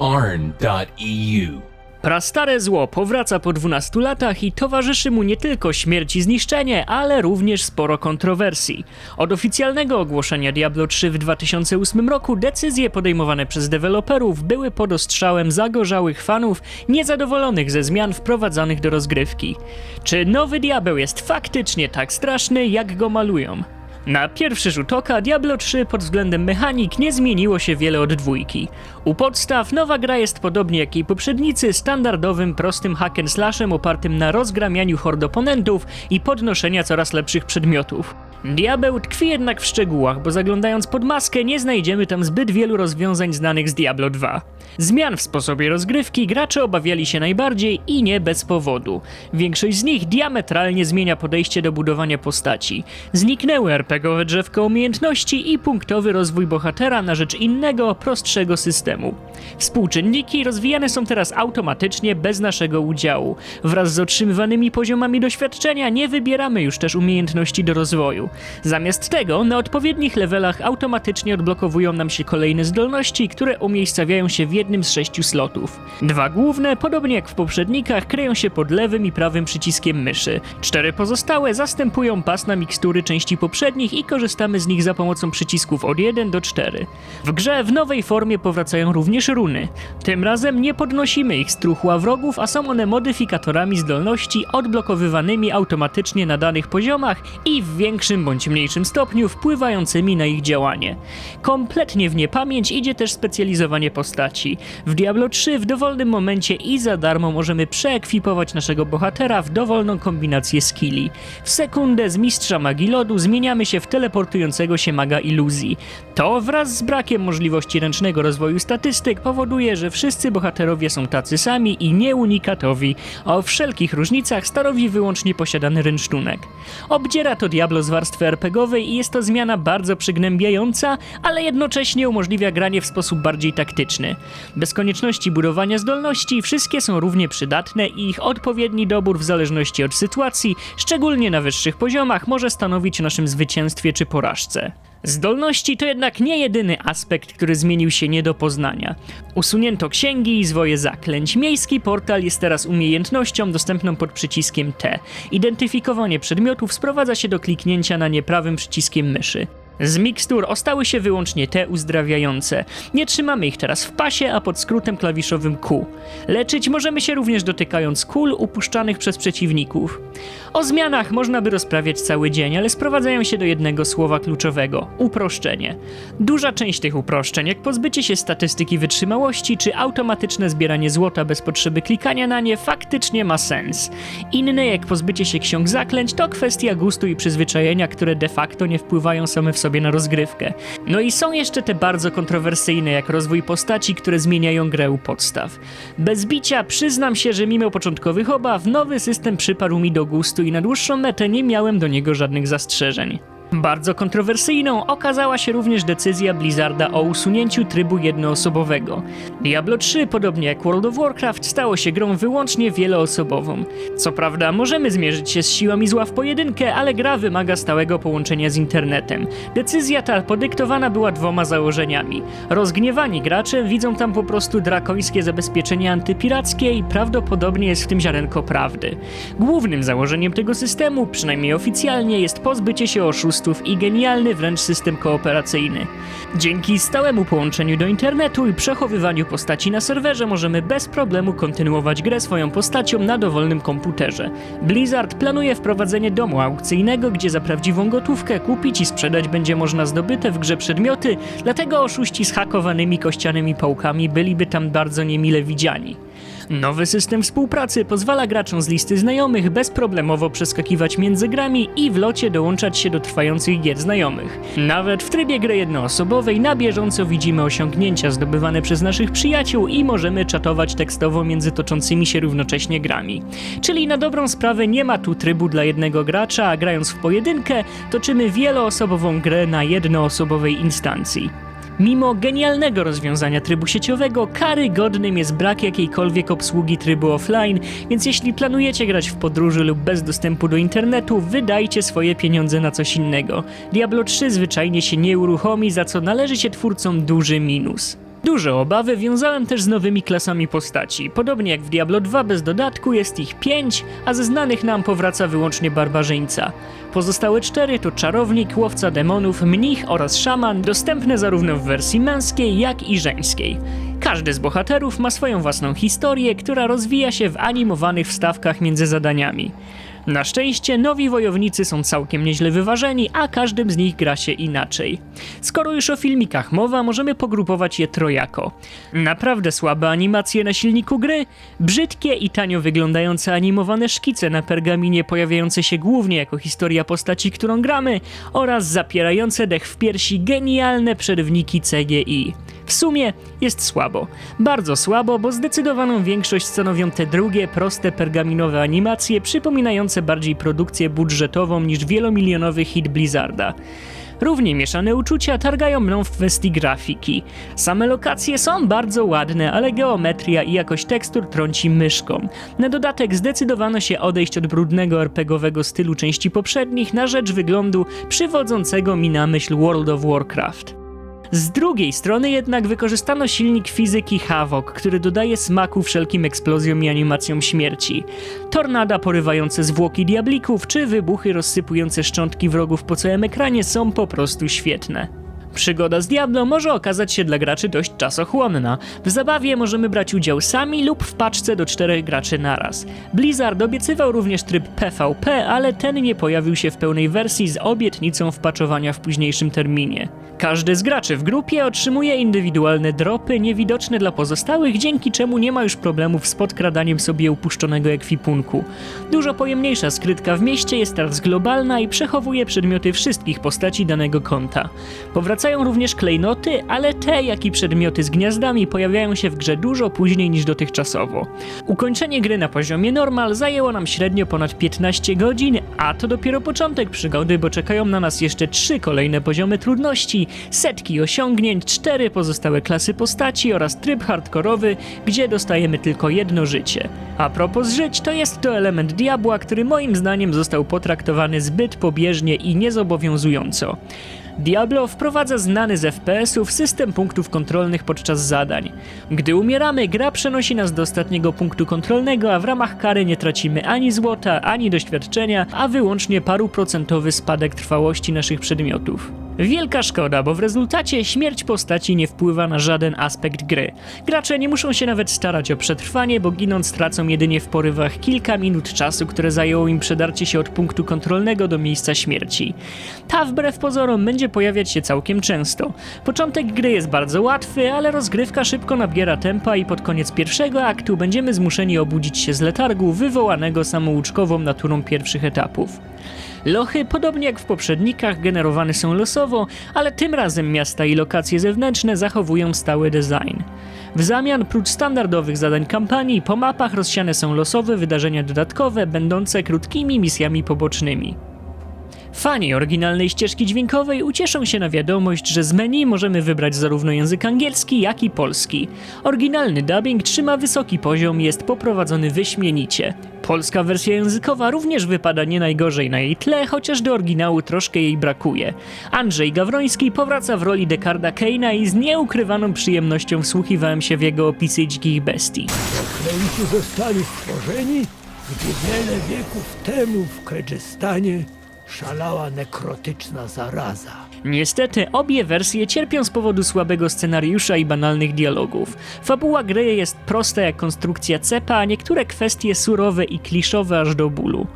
arn.eu. Prastare zło powraca po 12 latach i towarzyszy mu nie tylko śmierć i zniszczenie, ale również sporo kontrowersji. Od oficjalnego ogłoszenia Diablo 3 w 2008 roku decyzje podejmowane przez deweloperów były pod ostrzałem zagorzałych fanów niezadowolonych ze zmian wprowadzanych do rozgrywki. Czy nowy Diabeł jest faktycznie tak straszny, jak go malują? Na pierwszy rzut oka Diablo 3 pod względem mechanik nie zmieniło się wiele od dwójki. U podstaw nowa gra jest podobnie jak jej poprzednicy standardowym, prostym hack and slashem opartym na rozgramianiu hord oponentów i podnoszenia coraz lepszych przedmiotów. Diabeł tkwi jednak w szczegółach, bo zaglądając pod maskę nie znajdziemy tam zbyt wielu rozwiązań znanych z Diablo 2. Zmian w sposobie rozgrywki gracze obawiali się najbardziej i nie bez powodu. Większość z nich diametralnie zmienia podejście do budowania postaci. Zniknęły RPGowe drzewko umiejętności i punktowy rozwój bohatera na rzecz innego, prostszego systemu. Współczynniki rozwijane są teraz automatycznie, bez naszego udziału. Wraz z otrzymywanymi poziomami doświadczenia nie wybieramy już też umiejętności do rozwoju. Zamiast tego, na odpowiednich levelach automatycznie odblokowują nam się kolejne zdolności, które umiejscawiają się w jednym z sześciu slotów. Dwa główne, podobnie jak w poprzednikach, kryją się pod lewym i prawym przyciskiem myszy. Cztery pozostałe zastępują pas na mikstury części poprzednich i korzystamy z nich za pomocą przycisków od 1 do 4. W grze w nowej formie powracają również runy. Tym razem nie podnosimy ich z truchła wrogów, a są one modyfikatorami zdolności odblokowywanymi automatycznie na danych poziomach i w większym bądź mniejszym stopniu wpływającymi na ich działanie. Kompletnie w niepamięć idzie też specjalizowanie postaci. W Diablo 3 w dowolnym momencie i za darmo możemy przeekwipować naszego bohatera w dowolną kombinację skilli. W sekundę z mistrza magii lodu zmieniamy się w teleportującego się maga iluzji. To wraz z brakiem możliwości ręcznego rozwoju statystyk powoduje, że wszyscy bohaterowie są tacy sami i nieunikatowi, a o wszelkich różnicach stanowi wyłącznie posiadany rynsztunek. Obdziera to Diablo z warstwy RPGowej i jest to zmiana bardzo przygnębiająca, ale jednocześnie umożliwia granie w sposób bardziej taktyczny. Bez konieczności budowania zdolności, wszystkie są równie przydatne i ich odpowiedni dobór w zależności od sytuacji, szczególnie na wyższych poziomach, może stanowić o naszym zwycięstwie czy porażce. Zdolności to jednak nie jedyny aspekt, który zmienił się nie do poznania. Usunięto księgi i zwoje zaklęć. Miejski portal jest teraz umiejętnością dostępną pod przyciskiem T. Identyfikowanie przedmiotów sprowadza się do kliknięcia na nie prawym przyciskiem myszy. Z mikstur ostały się wyłącznie te uzdrawiające. Nie trzymamy ich teraz w pasie, a pod skrótem klawiszowym Q. Leczyć możemy się również dotykając kul upuszczanych przez przeciwników. O zmianach można by rozprawiać cały dzień, ale sprowadzają się do jednego słowa kluczowego uproszczenie. Duża część tych uproszczeń, jak pozbycie się statystyki wytrzymałości czy automatyczne zbieranie złota bez potrzeby klikania na nie, faktycznie ma sens. Inne, jak pozbycie się ksiąg zaklęć, to kwestia gustu i przyzwyczajenia, które de facto nie wpływają same w sobie na rozgrywkę. No i są jeszcze te bardzo kontrowersyjne, jak rozwój postaci, które zmieniają grę u podstaw. Bez bicia przyznam się, że mimo początkowych obaw, nowy system przypadł mi do gustu i na dłuższą metę nie miałem do niego żadnych zastrzeżeń. Bardzo kontrowersyjną okazała się również decyzja Blizzarda o usunięciu trybu jednoosobowego. Diablo 3, podobnie jak World of Warcraft, stało się grą wyłącznie wieloosobową. Co prawda, możemy zmierzyć się z siłami zła w pojedynkę, ale gra wymaga stałego połączenia z internetem. Decyzja ta podyktowana była dwoma założeniami. Rozgniewani gracze widzą tam po prostu drakońskie zabezpieczenia antypirackie i prawdopodobnie jest w tym ziarenko prawdy. Głównym założeniem tego systemu, przynajmniej oficjalnie, jest pozbycie się oszustów i genialny wręcz system kooperacyjny. Dzięki stałemu połączeniu do internetu i przechowywaniu postaci na serwerze możemy bez problemu kontynuować grę swoją postacią na dowolnym komputerze. Blizzard planuje wprowadzenie domu aukcyjnego, gdzie za prawdziwą gotówkę kupić i sprzedać będzie można zdobyte w grze przedmioty, dlatego oszuści z hakowanymi kościanymi pałkami byliby tam bardzo niemile widziani. Nowy system współpracy pozwala graczom z listy znajomych bezproblemowo przeskakiwać między grami i w locie dołączać się do trwających gier znajomych. Nawet w trybie gry jednoosobowej na bieżąco widzimy osiągnięcia zdobywane przez naszych przyjaciół i możemy czatować tekstowo między toczącymi się równocześnie grami. Czyli na dobrą sprawę nie ma tu trybu dla jednego gracza, a grając w pojedynkę toczymy wieloosobową grę na jednoosobowej instancji. Mimo genialnego rozwiązania trybu sieciowego, karygodnym jest brak jakiejkolwiek obsługi trybu offline, więc jeśli planujecie grać w podróży lub bez dostępu do internetu, wydajcie swoje pieniądze na coś innego. Diablo 3 zwyczajnie się nie uruchomi, za co należy się twórcom duży minus. Duże obawy wiązałem też z nowymi klasami postaci. Podobnie jak w Diablo 2 bez dodatku jest ich 5, a ze znanych nam powraca wyłącznie barbarzyńca. Pozostałe cztery to czarownik, łowca demonów, mnich oraz szaman, dostępne zarówno w wersji męskiej, jak i żeńskiej. Każdy z bohaterów ma swoją własną historię, która rozwija się w animowanych wstawkach między zadaniami. Na szczęście nowi wojownicy są całkiem nieźle wyważeni, a każdym z nich gra się inaczej. Skoro już o filmikach mowa, możemy pogrupować je trojako. Naprawdę słabe animacje na silniku gry, brzydkie i tanio wyglądające animowane szkice na pergaminie pojawiające się głównie jako historia postaci, którą gramy oraz zapierające dech w piersi genialne przerwniki CGI. W sumie jest słabo. Bardzo słabo, bo zdecydowaną większość stanowią te drugie, proste pergaminowe animacje, przypominające bardziej produkcję budżetową niż wielomilionowy hit Blizzarda. Równie mieszane uczucia targają mną w kwestii grafiki. Same lokacje są bardzo ładne, ale geometria i jakość tekstur trąci myszką. Na dodatek zdecydowano się odejść od brudnego RPGowego stylu części poprzednich na rzecz wyglądu przywodzącego mi na myśl World of Warcraft. Z drugiej strony jednak wykorzystano silnik fizyki Havok, który dodaje smaku wszelkim eksplozjom i animacjom śmierci. Tornada porywające zwłoki diablików, czy wybuchy rozsypujące szczątki wrogów po całym ekranie są po prostu świetne. Przygoda z Diablo może okazać się dla graczy dość czasochłonna. W zabawie możemy brać udział sami lub w paczce do czterech graczy naraz. Blizzard obiecywał również tryb PvP, ale ten nie pojawił się w pełnej wersji z obietnicą wpaczowania w późniejszym terminie. Każdy z graczy w grupie otrzymuje indywidualne dropy niewidoczne dla pozostałych, dzięki czemu nie ma już problemów z podkradaniem sobie upuszczonego ekwipunku. Dużo pojemniejsza skrytka w mieście jest teraz globalna i przechowuje przedmioty wszystkich postaci danego konta. Powracają również klejnoty, ale te, jak i przedmioty z gniazdami pojawiają się w grze dużo później niż dotychczasowo. Ukończenie gry na poziomie normal zajęło nam średnio ponad 15 godzin, a to dopiero początek przygody, bo czekają na nas jeszcze trzy kolejne poziomy trudności, setki osiągnięć, cztery pozostałe klasy postaci oraz tryb hardkorowy, gdzie dostajemy tylko jedno życie. A propos żyć, to jest to element diabła, który moim zdaniem został potraktowany zbyt pobieżnie i niezobowiązująco. Diablo wprowadza znany z FPS-ów system punktów kontrolnych podczas zadań. Gdy umieramy, gra przenosi nas do ostatniego punktu kontrolnego, a w ramach kary nie tracimy ani złota, ani doświadczenia, a wyłącznie paruprocentowy spadek trwałości naszych przedmiotów. Wielka szkoda, bo w rezultacie śmierć postaci nie wpływa na żaden aspekt gry. Gracze nie muszą się nawet starać o przetrwanie, bo ginąc tracą jedynie w porywach kilka minut czasu, które zajęło im przedarcie się od punktu kontrolnego do miejsca śmierci. Ta wbrew pozorom będzie pojawiać się całkiem często. Początek gry jest bardzo łatwy, ale rozgrywka szybko nabiera tempa i pod koniec pierwszego aktu będziemy zmuszeni obudzić się z letargu wywołanego samouczkową naturą pierwszych etapów. Lochy, podobnie jak w poprzednikach, generowane są losowo, ale tym razem miasta i lokacje zewnętrzne zachowują stały design. W zamian, prócz standardowych zadań kampanii, po mapach rozsiane są losowe wydarzenia dodatkowe, będące krótkimi misjami pobocznymi. Fani oryginalnej ścieżki dźwiękowej ucieszą się na wiadomość, że z menu możemy wybrać zarówno język angielski, jak i polski. Oryginalny dubbing trzyma wysoki poziom jest poprowadzony wyśmienicie. Polska wersja językowa również wypada nie najgorzej na jej tle, chociaż do oryginału troszkę jej brakuje. Andrzej Gawroński powraca w roli Dekarda Keina i z nieukrywaną przyjemnością wsłuchiwałem się w jego opisy dzikich bestii. Kręci zostali stworzeni, gdy wiele wieków temu w Kedżestanie szalała nekrotyczna zaraza. Niestety, obie wersje cierpią z powodu słabego scenariusza i banalnych dialogów. Fabuła gry jest prosta jak konstrukcja cepa, a niektóre kwestie surowe i kliszowe aż do bólu.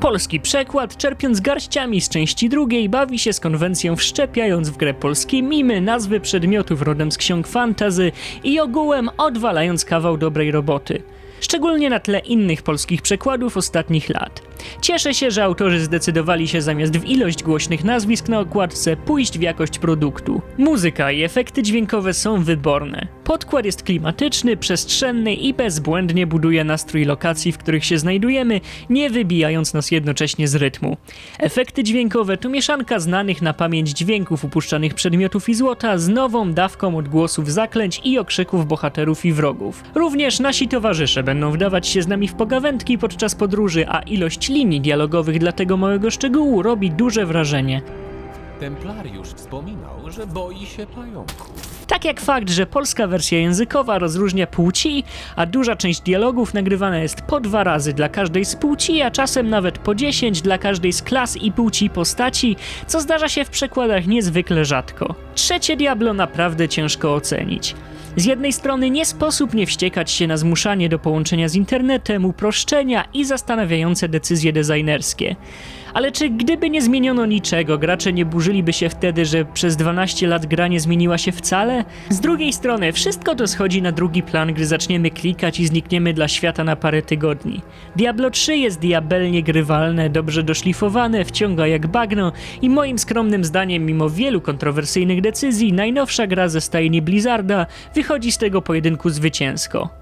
Polski przekład, czerpiąc garściami z części drugiej, bawi się z konwencją wszczepiając w grę polskie mimy, nazwy przedmiotów rodem z ksiąg fantazy i ogółem odwalając kawał dobrej roboty szczególnie na tle innych polskich przekładów ostatnich lat. Cieszę się, że autorzy zdecydowali się zamiast w ilość głośnych nazwisk na okładce pójść w jakość produktu. Muzyka i efekty dźwiękowe są wyborne. Podkład jest klimatyczny, przestrzenny i bezbłędnie buduje nastrój lokacji, w których się znajdujemy, nie wybijając nas jednocześnie z rytmu. Efekty dźwiękowe to mieszanka znanych na pamięć dźwięków upuszczanych przedmiotów i złota z nową dawką odgłosów zaklęć i okrzyków bohaterów i wrogów. Również nasi towarzysze będą wdawać się z nami w pogawędki podczas podróży, a ilość linii dialogowych dla tego małego szczegółu robi duże wrażenie. Templariusz wspominał, że boi się pająków. Tak jak fakt, że polska wersja językowa rozróżnia płci, a duża część dialogów nagrywana jest po dwa razy dla każdej z płci, a czasem nawet po 10 dla każdej z klas i płci postaci, co zdarza się w przekładach niezwykle rzadko. Trzecie Diablo naprawdę ciężko ocenić. Z jednej strony nie sposób nie wściekać się na zmuszanie do połączenia z internetem, uproszczenia i zastanawiające decyzje designerskie. Ale czy gdyby nie zmieniono niczego, gracze nie burzyliby się wtedy, że przez 12 lat gra nie zmieniła się wcale? Z drugiej strony, wszystko to schodzi na drugi plan, gdy zaczniemy klikać i znikniemy dla świata na parę tygodni. Diablo 3 jest diabelnie grywalne, dobrze doszlifowane, wciąga jak bagno i moim skromnym zdaniem, mimo wielu kontrowersyjnych decyzji, najnowsza gra ze stajni Blizzarda wychodzi z tego pojedynku zwycięsko.